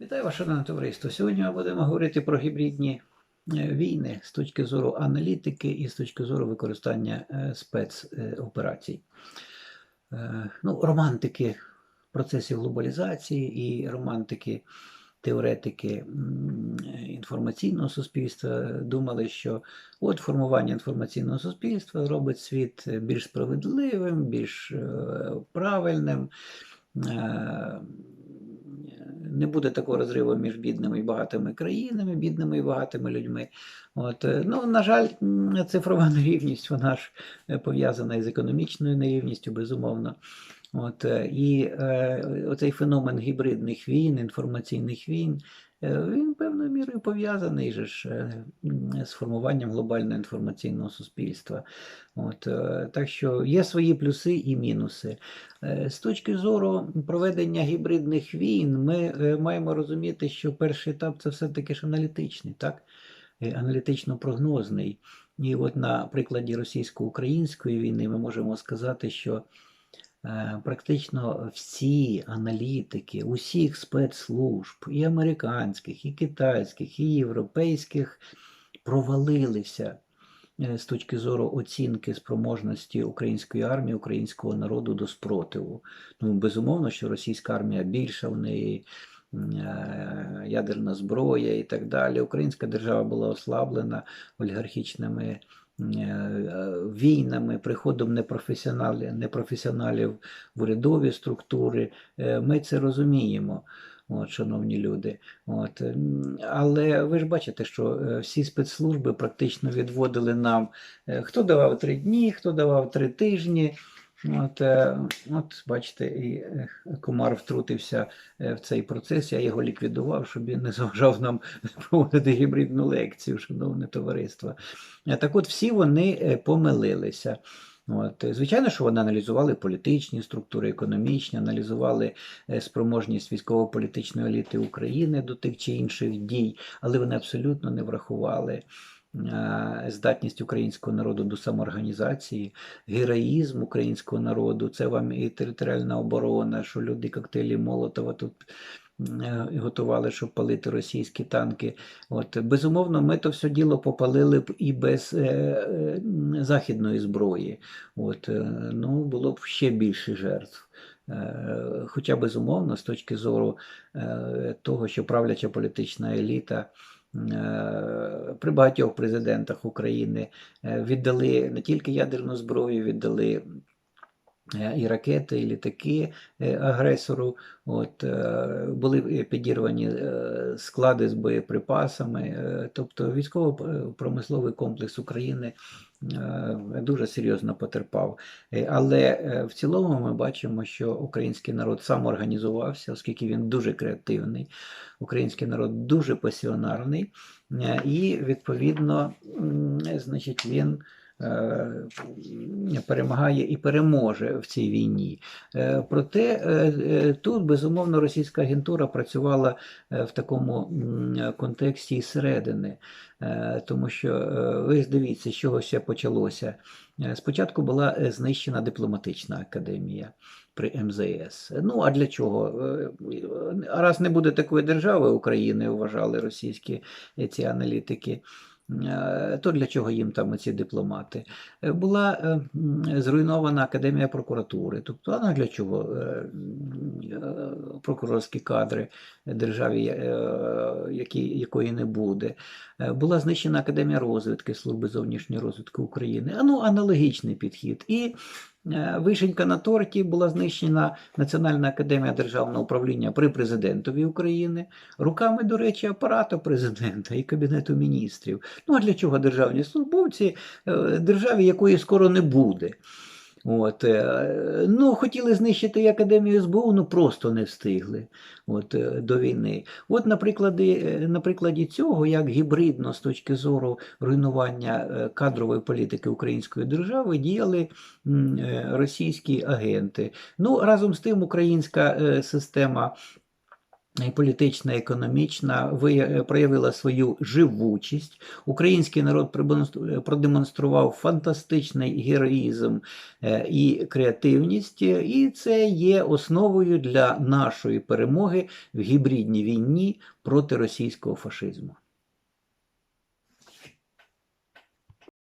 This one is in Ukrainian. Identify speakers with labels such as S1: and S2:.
S1: Вітаю вас, шановне товариство. Сьогодні ми будемо говорити про гібридні е, війни з точки зору аналітики і з точки зору використання е, спецоперацій. Е, Ну, романтики процесів глобалізації і романтики, теоретики інформаційного суспільства думали, що от формування інформаційного суспільства робить світ більш справедливим, більш правильним. Не буде такого розриву між бідними і багатими країнами, бідними і багатими людьми. От, е, ну, на жаль, цифрова нерівність, вона ж е, пов'язана із економічною нерівністю, безумовно. От, е, і е, оцей феномен гібридних війн, інформаційних війн, він певною мірою пов'язаний же ж, е, з формуванням глобального інформаційного суспільства. От, е, так що є свої плюси і мінуси. Е, З точки зору проведення гібридних війн, ми е, маємо розуміти, що перший етап це все-таки ж аналітичний, так? Е, аналітично-прогнозний. І от на прикладі російсько-української війни ми можемо сказати, що е, практично всі аналітики усіх спецслужб, і американських, і китайських, і європейських, провалилися е, з точки зору оцінки спроможності української армії, українського народу до спротиву. Ну, безумовно, що російська армія більша, в неї е, ядерна зброя і так далі. Українська держава була ослаблена олігархічними е, війнами, приходом непрофесіоналів, непрофесіоналів в урядові структури. Е, Ми це розуміємо. От, шановні люди, от але ви ж бачите, що е, всі спецслужби практично відводили нам, е, хто давав три дні, хто давав три тижні. От, е, от бачите, і е, комар втрутився е, в цей процес. Я його ліквідував, щоб він не заважав нам проводити гібридну лекцію, шановне товариство. Так от всі вони помилилися. От, звичайно, що вони аналізували політичні структури, економічні, аналізували спроможність військово-політичної еліти України до тих чи інших дій, але вони абсолютно не врахували здатність українського народу до самоорганізації, героїзм українського народу. Це вам і територіальна оборона, що люди коктейлі Молотова тут е, готували, щоб палити російські танки. От, безумовно, ми то все діло попалили б і без е, е, західної зброї. От, е, ну, було б ще більше жертв. Е, Хоча, безумовно, з точки зору е, того, що правляча політична еліта е, при багатьох президентах України е, віддали не тільки ядерну зброю, віддали е, і ракети, і літаки е, агресору. От, е, були е, підірвані е, склади з боєприпасами. е, Тобто військово-промисловий комплекс України е, дуже серйозно потерпав. Е, Але е, в цілому ми бачимо, що український народ самоорганізувався, оскільки він дуже креативний, український народ дуже пасіонарний, е, і відповідно, значить, він. Е, Перемагає і переможе в цій війні. Е, Проте е, тут, безумовно, російська агентура працювала в такому контексті зсередини, тому що ви ж дивіться, з чого все почалося. Спочатку була знищена дипломатична академія при МЗС. Ну а для чого? Раз не буде такої держави України, вважали російські ці аналітики. Е, То для чого їм там ці дипломати? Е, Була е, зруйнована Академія прокуратури. Тобто, а для чого прокурорські кадри державі, які, якої не буде? Була знищена Академія розвідки Служби зовнішньої розвідки України. Ну, аналогічний підхід. І вишенька на торті була знищена Національна академія державного управління при президентові України, руками, до речі, апарату президента і Кабінету міністрів. Ну а для чого державні службовці е, державі, якої скоро не буде? От, е, ну, хотіли знищити Академію СБУ, ну просто не встигли от, е, до війни. От наприклад, е, на прикладі цього, як гібридно з точки зору руйнування кадрової політики української держави діяли російські агенти. Ну, разом з тим, українська система політична, економічна, вия- проявила свою живучість. Український народ прибонс- продемонстрував фантастичний героїзм е, і креативність, е, і це є основою для нашої перемоги в гібридній війні проти російського фашизму.